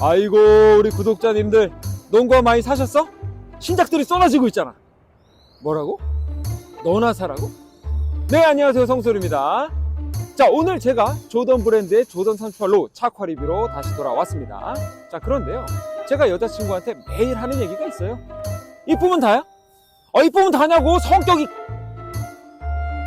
아이고 우리 구독자님들. 농구화 많이 사셨어? 신작들이 쏟아지고 있잖아. 뭐라고? 너나 사라고? 네 안녕하세요. 성소리입니다. 자 오늘 제가 조던 브랜드의 조던 38로 차ኳ 리뷰로 다시 돌아왔습니다. 자 그런데요. 제가 여자친구한테 매일 하는 얘기가 있어요. 이쁘면 다야? 어 이쁘면 다냐고 성격이.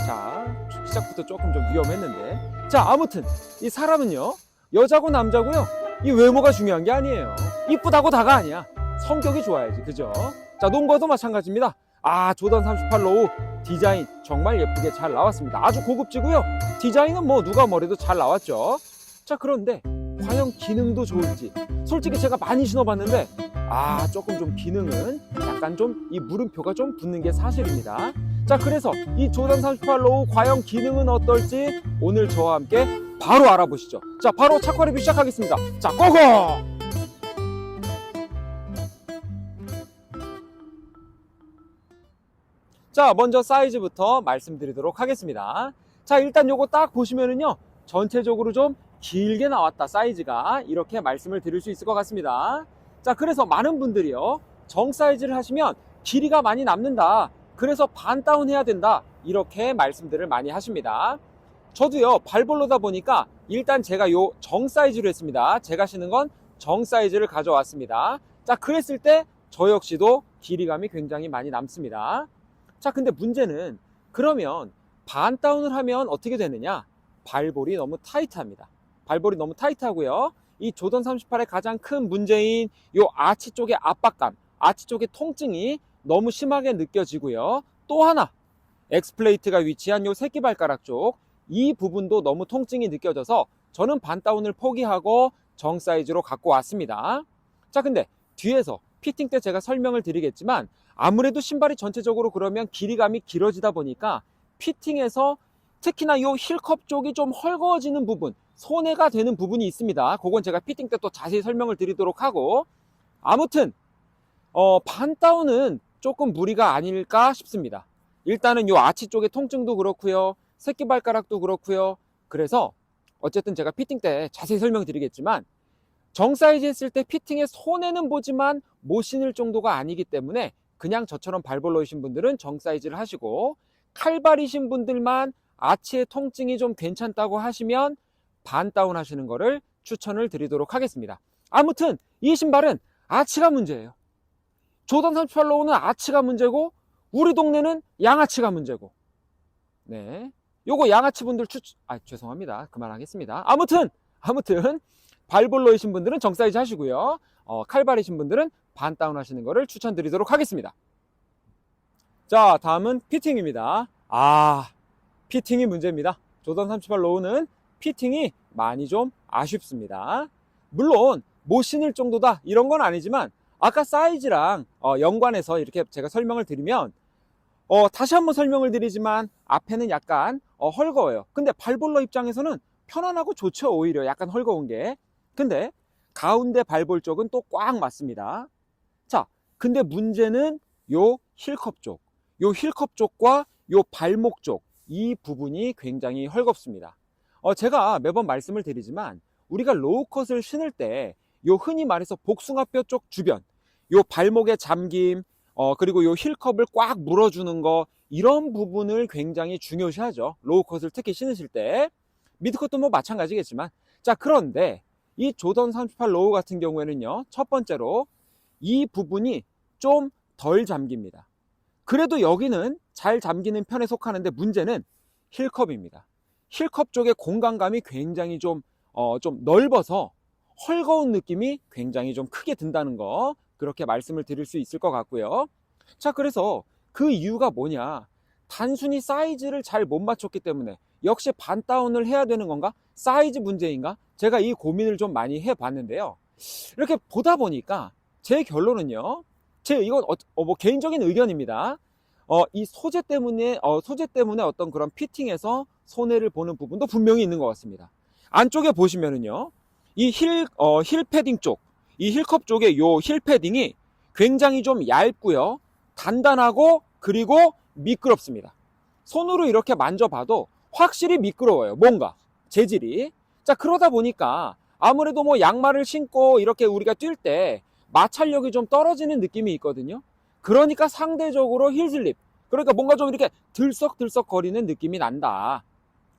자 시작부터 조금 좀 위험했는데. 자 아무튼 이 사람은요. 여자고 남자고요 이 외모가 중요한 게 아니에요. 이쁘다고 다가 아니야. 성격이 좋아야지 그죠? 자 농구도 마찬가지입니다. 아 조던 38 로우 디자인 정말 예쁘게 잘 나왔습니다. 아주 고급지고요. 디자인은 뭐 누가 뭐래도 잘 나왔죠. 자 그런데 과연 기능도 좋을지. 솔직히 제가 많이 신어봤는데 아 조금 좀 기능은 약간 좀 이 물음표가 좀 붙는 게 사실입니다. 자 그래서 이 조던 38 로우 과연 기능은 어떨지 오늘 저와 함께 바로 알아보시죠. 자 바로 차ኳ 리뷰 시작하겠습니다. 자 고고! 자 먼저 사이즈부터 말씀드리도록 하겠습니다. 자 일단 요거 딱 보시면은요 전체적으로 좀 길게 나왔다 사이즈가. 이렇게 말씀을 드릴 수 있을 것 같습니다. 자 그래서 많은 분들이요 정 사이즈를 하시면 길이가 많이 남는다. 그래서 반 다운 해야 된다. 이렇게 말씀들을 많이 하십니다 저도요 발볼로다 보니까 일단 제가 요 정 사이즈로 했습니다. 제가 신은 건 정 사이즈를 가져왔습니다. 자 그랬을 때 저 역시도 길이감이 굉장히 많이 남습니다. 자 근데 문제는 그러면 반 다운을 하면 어떻게 되느냐? 발볼이 너무 타이트합니다. 발볼이 너무 타이트하고요. 이 조던 38의 가장 큰 문제인 요 아치 쪽의 압박감 아치 쪽의 통증이 너무 심하게 느껴지고요. 또 하나 엑스플레이트가 위치한 요 새끼발가락 쪽 이 부분도 너무 통증이 느껴져서 저는 반 다운을 포기하고 정 사이즈로 갖고 왔습니다. 자 근데 뒤에서 피팅 때 제가 설명을 드리겠지만 아무래도 신발이 전체적으로 그러면 길이감이 길어지다 보니까 피팅에서 특히나 요 힐컵 쪽이 좀 헐거워지는 부분 손해가 되는 부분이 있습니다. 그건 제가 피팅 때 또 자세히 설명을 드리도록 하고. 아무튼 어, 반 다운은 조금 무리가 아닐까 싶습니다. 일단은 요 아치 쪽의 통증도 그렇고요 새끼발가락도 그렇고요. 그래서 어쨌든 제가 피팅 때 자세히 설명드리겠지만 정 사이즈 했을 때 피팅에 손해는 보지만 못 신을 정도가 아니기 때문에 그냥 저처럼 발볼로이신 분들은 정 사이즈를 하시고 칼발이신 분들만 아치의 통증이 좀 괜찮다고 하시면 반 다운 하시는 거를 추천을 드리도록 하겠습니다. 아무튼 이 신발은 아치가 문제예요. 조던 38로우는 아치가 문제고 우리 동네는 양아치가 문제고. 네 요거 양아치 분들 추, 아, 죄송합니다. 그만하겠습니다. 아무튼, 아무튼, 발볼로이신 분들은 정 사이즈 하시고요. 어, 칼발이신 분들은 반 다운 하시는 거를 추천드리도록 하겠습니다. 자, 다음은 피팅입니다. 아, 피팅이 문제입니다. 조던 38 로우는 피팅이 많이 좀 아쉽습니다. 물론, 못 신을 정도다, 이런 건 아니지만, 아까 사이즈랑 어, 연관해서 이렇게 제가 설명을 드리면, 어, 다시 한번 설명을 드리지만 앞에는 약간 어, 헐거워요. 근데 발볼러 입장에서는 편안하고 좋죠. 오히려 약간 헐거운 게. 근데 가운데 발볼 쪽은 또 꽉 맞습니다. 자, 근데 문제는 요 힐컵 쪽. 요 힐컵 쪽과 요 발목 쪽. 이 부분이 굉장히 헐겁습니다. 어, 제가 매번 말씀을 드리지만 우리가 로우컷을 신을 때 요 흔히 말해서 복숭아뼈 쪽 주변, 요 발목의 잠김, 어, 그리고 요 힐컵을 꽉 물어주는 거, 이런 부분을 굉장히 중요시하죠. 로우컷을 특히 신으실 때. 미드컷도 뭐 마찬가지겠지만. 자, 그런데 이 조던 38 로우 같은 경우에는요, 첫 번째로 이 부분이 좀 덜 잠깁니다. 그래도 여기는 잘 잠기는 편에 속하는데 문제는 힐컵입니다. 힐컵 쪽의 공간감이 굉장히 좀, 어, 좀 넓어서 헐거운 느낌이 굉장히 좀 크게 든다는 거. 그렇게 말씀을 드릴 수 있을 것 같고요. 자, 그래서 그 이유가 뭐냐? 단순히 사이즈를 잘 못 맞췄기 때문에 역시 반 다운을 해야 되는 건가? 사이즈 문제인가? 제가 이 고민을 좀 많이 해 봤는데요. 이렇게 보다 보니까 제 결론은요. 제 이건 어, 어, 뭐 개인적인 의견입니다. 어, 이 소재 때문에 어, 소재 때문에 어떤 그런 피팅에서 손해를 보는 부분도 분명히 있는 것 같습니다. 안쪽에 보시면은요. 이 힐, 어, 힐 패딩 쪽, 이 힐컵 쪽의 요힐 패딩이 굉장히 좀 얇고요. 단단하고 그리고 미끄럽습니다. 손으로 이렇게 만져봐도 확실히 미끄러워요. 뭔가 재질이. 자 그러다 보니까 아무래도 뭐 양말을 신고 이렇게 우리가 뛸 때 마찰력이 좀 떨어지는 느낌이 있거든요. 그러니까 상대적으로 힐슬립. 그러니까 뭔가 좀 이렇게 들썩들썩 거리는 느낌이 난다.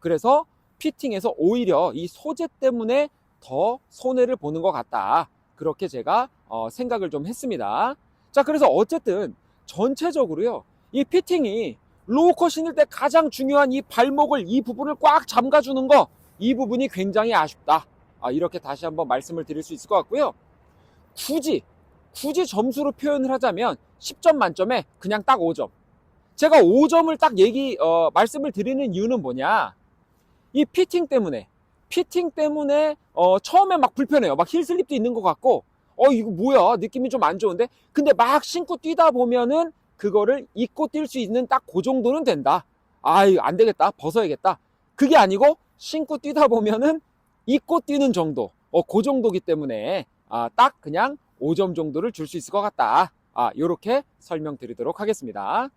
그래서 피팅에서 오히려 이 소재 때문에 더 손해를 보는 것 같다. 그렇게 제가 어, 생각을 좀 했습니다. 자, 그래서 어쨌든 전체적으로요. 이 피팅이 로우컷 신을 때 가장 중요한 이 발목을 이 부분을 꽉 잠가주는 거 이 부분이 굉장히 아쉽다. 아, 이렇게 다시 한번 말씀을 드릴 수 있을 것 같고요. 굳이 굳이 점수로 표현을 하자면 10점 만점에 그냥 딱 5점. 제가 5점을 딱 얘기 어, 말씀을 드리는 이유는 뭐냐? 이 피팅 때문에 피팅 때문에 어, 처음에 막 불편해요. 막 힐슬립도 있는 것 같고 어 이거 뭐야 느낌이 좀 안 좋은데 근데 막 신고 뛰다 보면은 그거를 입고 뛸 수 있는 딱 그 정도는 된다. 아 이거 안 되겠다 벗어야겠다. 그게 아니고 신고 뛰다 보면은 입고 뛰는 정도 어 그 정도기 때문에 아, 딱 그냥 5점 정도를 줄 수 있을 것 같다. 아, 요렇게 설명드리도록 하겠습니다.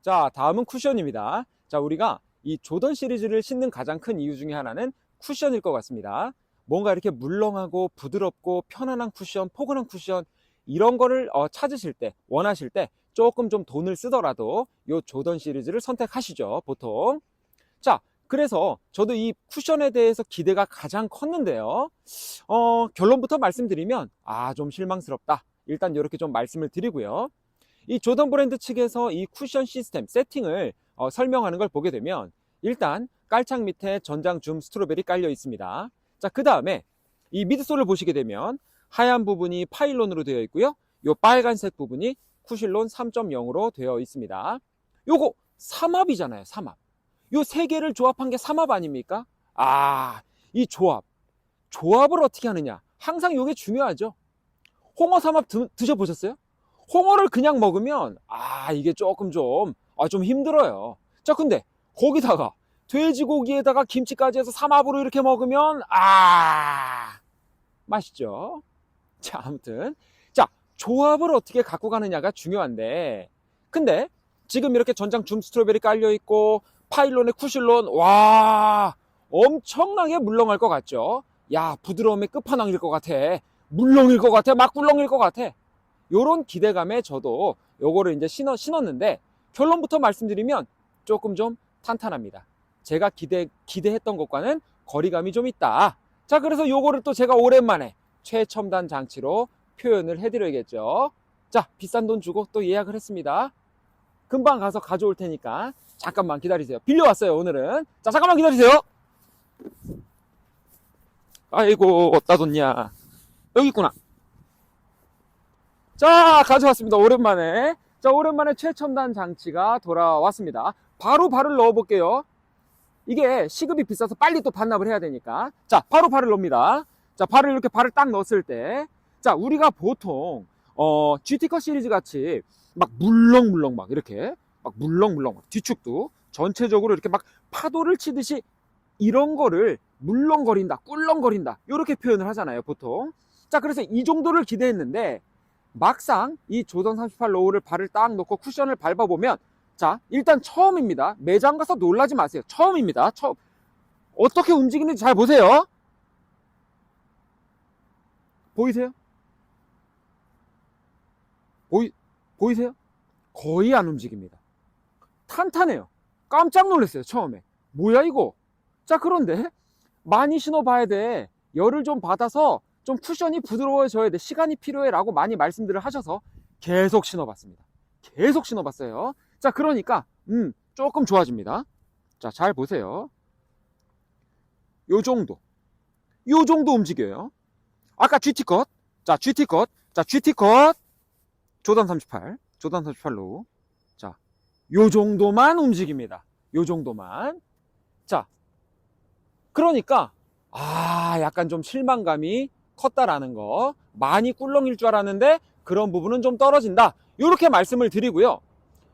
자, 다음은 쿠션입니다. 자, 우리가 이 조던 시리즈를 신는 가장 큰 이유 중에 하나는 쿠션일 것 같습니다. 뭔가 이렇게 물렁하고 부드럽고 편안한 쿠션, 포근한 쿠션 이런 거를 어, 찾으실 때, 원하실 때 조금 좀 돈을 쓰더라도 요 조던 시리즈를 선택하시죠, 보통. 자, 그래서 저도 이 쿠션에 대해서 기대가 가장 컸는데요. 어, 결론부터 말씀드리면, 아, 좀 실망스럽다. 일단 이렇게 좀 말씀을 드리고요. 이 조던 브랜드 측에서 이 쿠션 시스템, 세팅을 어, 설명하는 걸 보게 되면, 일단 깔창 밑에 전장 줌 스트로벨이 깔려 있습니다. 자, 그 다음에 이 미드솔을 보시게 되면 하얀 부분이 파일론으로 되어 있고요. 요 빨간색 부분이 쿠실론 3.0으로 되어 있습니다. 요거 삼합이잖아요, 삼합. 요 세 개를 조합한 게 삼합 아닙니까? 아, 이 조합. 조합을 어떻게 하느냐? 항상 요게 중요하죠. 홍어 삼합 드, 드셔보셨어요? 홍어를 그냥 먹으면, 아, 이게 조금 좀, 아, 좀 힘들어요. 자, 근데 거기다가 돼지고기에다가 김치까지 해서 삼합으로 이렇게 먹으면, 아, 맛있죠? 자, 아무튼. 자, 조합을 어떻게 갖고 가느냐가 중요한데, 근데 지금 이렇게 전장 줌 스트로베리 깔려 있고, 파일론에 쿠실론, 와, 엄청나게 물렁할 것 같죠? 야, 부드러움의 끝판왕일 것 같아. 물렁일 것 같아. 막 꿀렁일 것 같아. 요런 기대감에 저도 요거를 이제 신어, 신었는데, 결론부터 말씀드리면 조금 좀 탄탄합니다. 제가 기대, 기대했던 것과는 거리감이 좀 있다. 자, 그래서 요거를 또 제가 오랜만에 최첨단 장치로 표현을 해드려야겠죠. 자, 비싼 돈 주고 또 예약을 했습니다. 금방 가서 가져올 테니까 잠깐만 기다리세요. 빌려왔어요, 오늘은. 자, 잠깐만 기다리세요. 아이고, 어디다 뒀냐. 여기 있구나. 자, 가져왔습니다. 오랜만에. 자, 오랜만에 최첨단 장치가 돌아왔습니다. 바로 발을 넣어볼게요. 이게 시급이 비싸서 빨리 또 반납을 해야 되니까. 자, 바로 발을 넣습니다. 자, 발을 이렇게 발을 딱 넣었을 때. 자, 우리가 보통, 어, GT컷 시리즈 같이 막 물렁물렁 막 이렇게 막 물렁물렁 막 뒤축도 전체적으로 이렇게 막 파도를 치듯이 이런 거를 물렁거린다, 꿀렁거린다 이렇게 표현을 하잖아요 보통 자 그래서 이 정도를 기대했는데 막상 이 조던 38 로우를 발을 딱 놓고 쿠션을 밟아보면 자 일단 처음입니다 매장 가서 놀라지 마세요 처음입니다 처음 어떻게 움직이는지 잘 보세요 보이세요? 보이, 보이세요? 거의 안 움직입니다. 탄탄해요. 깜짝 놀랐어요, 처음에. 뭐야, 이거? 자, 그런데 많이 신어봐야 돼. 열을 좀 받아서 좀 쿠션이 부드러워져야 돼. 시간이 필요해. 라고 많이 말씀들을 하셔서 계속 신어봤습니다. 계속 신어봤어요. 자, 그러니까, 음, 조금 좋아집니다. 자, 잘 보세요. 요 정도. 요 정도 움직여요. 아까 GT컷. 자, GT컷. 자, GT컷. 조던 38. 조던 38로. 자, 요 정도만 움직입니다. 요 정도만. 자, 그러니까, 아, 약간 좀 실망감이 컸다라는 거. 많이 꿀렁일 줄 알았는데, 그런 부분은 좀 떨어진다. 요렇게 말씀을 드리고요.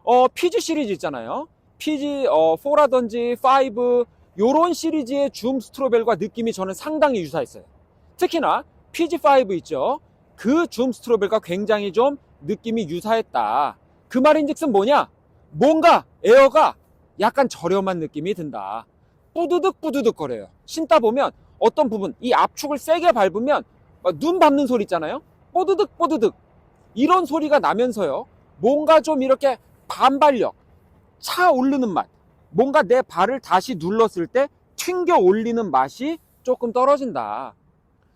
어, PG 시리즈 있잖아요. PG, 어, 4라든지 5, 요런 시리즈의 줌 스트로벨과 느낌이 저는 상당히 유사했어요. 특히나 PG5 있죠. 그 줌 스트로벨과 굉장히 좀 느낌이 유사했다. 그 말인즉슨 뭐냐? 뭔가 에어가 약간 저렴한 느낌이 든다. 뿌드득 뿌드득 거려요. 신다 보면 어떤 부분, 이 압축을 세게 밟으면 막눈 밟는 소리 있잖아요. 뽀드득 뽀드득 이런 소리가 나면서요. 뭔가 좀 이렇게 반발력, 차 오르는 맛, 뭔가 내 발을 다시 눌렀을 때 튕겨 올리는 맛이 조금 떨어진다.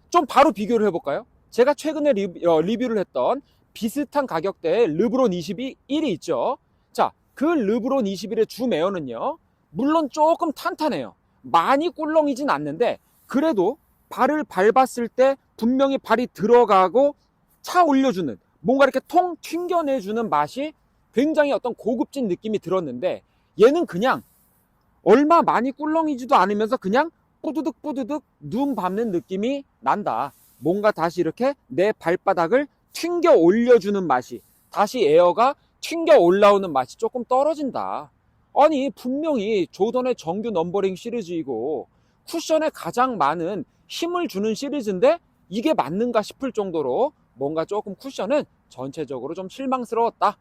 좀 바로 비교를 해볼까요? 제가 최근에 리뷰, 어, 리뷰를 했던 비슷한 가격대의 르브론 22 1이 있죠. 자, 그 르브론 21의 주 매어는요. 물론 조금 탄탄해요. 많이 꿀렁이진 않는데 그래도 발을 밟았을 때 분명히 발이 들어가고 차 올려주는 뭔가 이렇게 통 튕겨내주는 맛이 굉장히 어떤 고급진 느낌이 들었는데 얘는 그냥 얼마 많이 꿀렁이지도 않으면서 그냥 뿌드득 뿌드득 눈 밟는 느낌이 난다. 뭔가 다시 이렇게 내 발바닥을 튕겨 올려주는 맛이 다시 에어가 튕겨 올라오는 맛이 조금 떨어진다. 아니 분명히 조던의 정규 넘버링 시리즈이고 쿠션에 가장 많은 힘을 주는 시리즈인데 이게 맞는가 싶을 정도로 뭔가 조금 쿠션은 전체적으로 좀 실망스러웠다.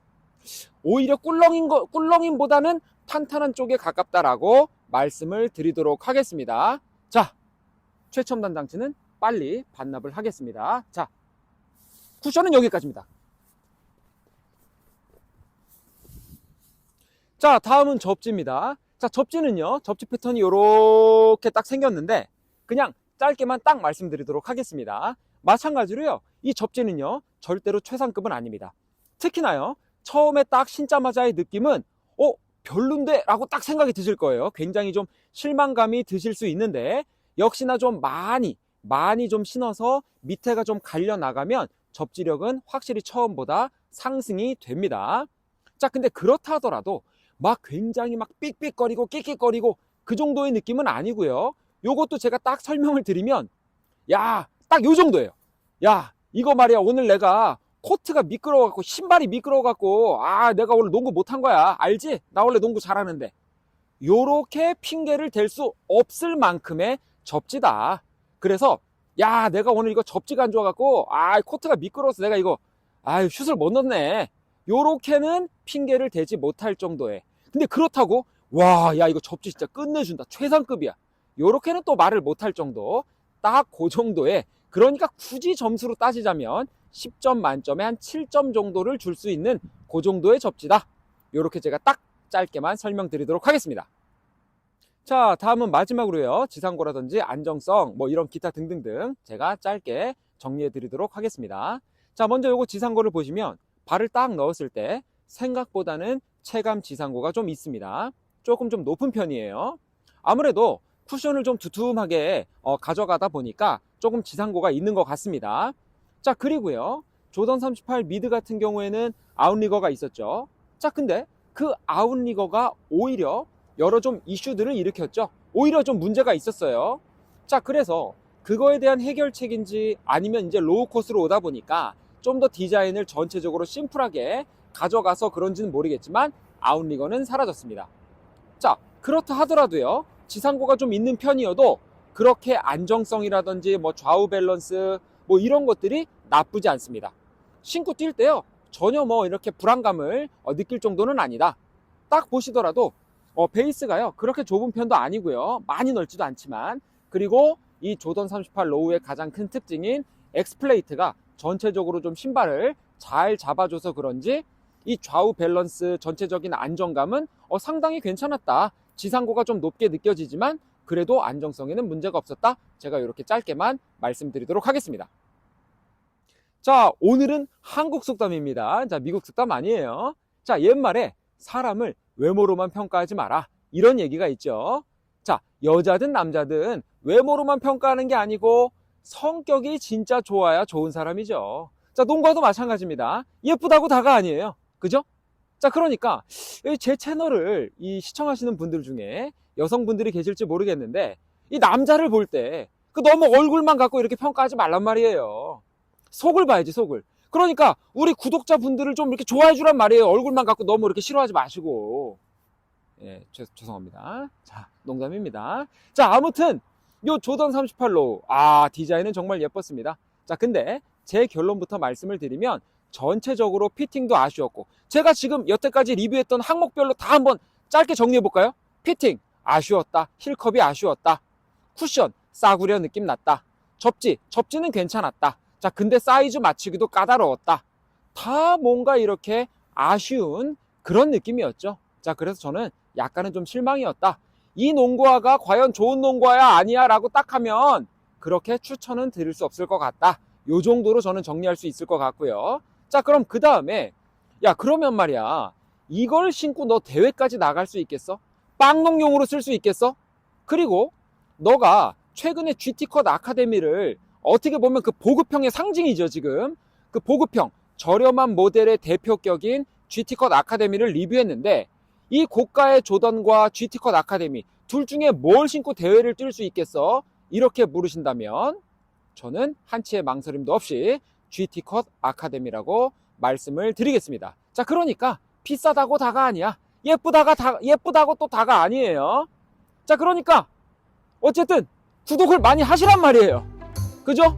오히려 꿀렁인 거, 꿀렁임보다는 탄탄한 쪽에 가깝다라고 말씀을 드리도록 하겠습니다. 자, 최첨단 장치는 빨리 반납을 하겠습니다. 자, 쿠션은 여기까지입니다. 자, 다음은 접지입니다. 자, 접지는요, 접지 패턴이 이렇게 딱 생겼는데, 그냥 짧게만 딱 말씀드리도록 하겠습니다. 마찬가지로요, 이 접지는요, 절대로 최상급은 아닙니다. 특히나요, 처음에 딱 신자마자의 느낌은, 어, 별론데? 라고 딱 생각이 드실 거예요. 굉장히 좀 실망감이 드실 수 있는데, 역시나 좀 많이, 많이 좀 신어서 밑에가 좀 갈려 나가면 접지력은 확실히 처음보다 상승이 됩니다. 자, 근데 그렇다 하더라도 막 굉장히 막 삑삑거리고 끽끽거리고 그 정도의 느낌은 아니고요. 요것도 제가 딱 설명을 드리면 야, 딱 요 정도예요. 야, 이거 말이야. 오늘 내가 코트가 미끄러워갖고 신발이 미끄러워갖고 아, 내가 오늘 농구 못한 거야. 알지? 나 원래 농구 잘하는데. 요렇게 핑계를 댈 수 없을 만큼의 접지다. 그래서 야, 내가 오늘 이거 접지가 안 좋아갖고 아, 코트가 미끄러워서 내가 이거 아, 슛을 못 넣네. 요렇게는 핑계를 대지 못할 정도의 근데 그렇다고 와, 야 이거 접지 진짜 끝내준다. 최상급이야. 요렇게는 또 말을 못할 정도. 딱 그 정도의 그러니까 굳이 점수로 따지자면 10점 만점에 한 7점 정도를 줄 수 있는 그 정도의 접지다. 요렇게 제가 딱 짧게만 설명드리도록 하겠습니다. 자, 다음은 마지막으로요. 지상고라든지 안정성, 뭐 이런 기타 등등등 제가 짧게 정리해 드리도록 하겠습니다. 자, 먼저 요거 지상고를 보시면 발을 딱 넣었을 때 생각보다는 체감 지상고가 좀 있습니다. 조금 좀 높은 편이에요. 아무래도 쿠션을 좀 두툼하게 어, 가져가다 보니까 조금 지상고가 있는 것 같습니다. 자, 그리고요. 조던 38 미드 같은 경우에는 아웃리거가 있었죠. 자, 근데 그 아웃리거가 오히려 여러 좀 이슈들을 일으켰죠. 오히려 좀 문제가 있었어요. 자, 그래서 그거에 대한 해결책인지 아니면 이제 로우 코스로 오다 보니까 좀 더 디자인을 전체적으로 심플하게 가져가서 그런지는 모르겠지만 아웃리거는 사라졌습니다. 자, 그렇다 하더라도요. 지상고가 좀 있는 편이어도 그렇게 안정성이라든지 뭐 좌우 밸런스 뭐 이런 것들이 나쁘지 않습니다. 신고 뛸 때요. 전혀 뭐 이렇게 불안감을 어, 느낄 정도는 아니다. 딱 보시더라도 어, 베이스가요. 그렇게 좁은 편도 아니고요. 많이 넓지도 않지만 그리고 이 조던 38 로우의 가장 큰 특징인 엑스플레이트가 전체적으로 좀 신발을 잘 잡아줘서 그런지 이 좌우 밸런스 전체적인 안정감은 어, 상당히 괜찮았다. 지상고가 좀 높게 느껴지지만 그래도 안정성에는 문제가 없었다. 제가 이렇게 짧게만 말씀드리도록 하겠습니다. 자, 오늘은 한국 속담입니다. 자, 미국 속담 아니에요. 자, 옛말에 사람을 외모로만 평가하지 마라. 이런 얘기가 있죠. 자, 여자든 남자든 외모로만 평가하는 게 아니고 성격이 진짜 좋아야 좋은 사람이죠. 자, 농구도 마찬가지입니다. 예쁘다고 다가 아니에요. 그죠? 자, 그러니까 제 채널을 이 시청하시는 분들 중에 여성분들이 계실지 모르겠는데 이 남자를 볼 때 그 너무 얼굴만 갖고 이렇게 평가하지 말란 말이에요. 속을 봐야지, 속을. 그러니까 우리 구독자분들을 좀 이렇게 좋아해 주란 말이에요. 얼굴만 갖고 너무 이렇게 싫어하지 마시고. 예, 죄, 죄송합니다. 자, 농담입니다. 자, 아무튼 요 조던 38로 아, 디자인은 정말 예뻤습니다. 자, 근데 제 결론부터 말씀을 드리면 전체적으로 피팅도 아쉬웠고 제가 지금 여태까지 리뷰했던 항목별로 다 한번 짧게 정리해 볼까요? 피팅 아쉬웠다. 힐컵이 아쉬웠다. 쿠션 싸구려 느낌 났다. 접지, 접지는 괜찮았다. 자, 근데 사이즈 맞추기도 까다로웠다. 다 뭔가 이렇게 아쉬운 그런 느낌이었죠. 자, 그래서 저는 약간은 좀 실망이었다. 이 농구화가 과연 좋은 농구화야 아니야 라고 딱 하면 그렇게 추천은 드릴 수 없을 것 같다. 요 정도로 저는 정리할 수 있을 것 같고요. 자, 그럼 그 다음에 야, 그러면 말이야. 이걸 신고 너 대회까지 나갈 수 있겠어? 빵농용으로 쓸 수 있겠어? 그리고 너가 최근에 GT컷 아카데미를 어떻게 보면 그 보급형의 상징이죠, 지금. 그 보급형, 저렴한 모델의 대표격인 GT컷 아카데미를 리뷰했는데 이 고가의 조던과 GT컷 아카데미 둘 중에 뭘 신고 대회를 뛸 수 있겠어? 이렇게 물으신다면 저는 한치의 망설임도 없이 GT컷 아카데미라고 말씀을 드리겠습니다. 자, 그러니까 비싸다고 다가 아니야. 예쁘다가 다, 예쁘다고 또 다가 아니에요. 자, 그러니까 어쨌든 구독을 많이 하시란 말이에요. 그죠?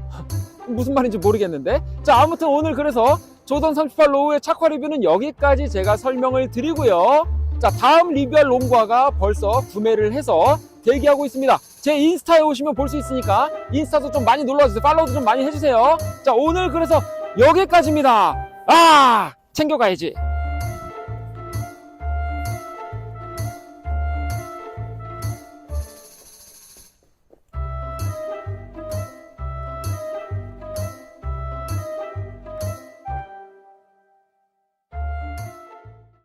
무슨 말인지 모르겠는데. 자, 아무튼 오늘 그래서 조던 38 로우의 착화 리뷰는 여기까지 제가 설명을 드리고요. 자, 다음 리뷰할 롱과가 벌써 구매를 해서 대기하고 있습니다. 제 인스타에 오시면 볼 수 있으니까 인스타도 좀 많이 눌러주세요. 팔로우도 좀 많이 해주세요. 자, 오늘 그래서 여기까지입니다. 아! 챙겨가야지.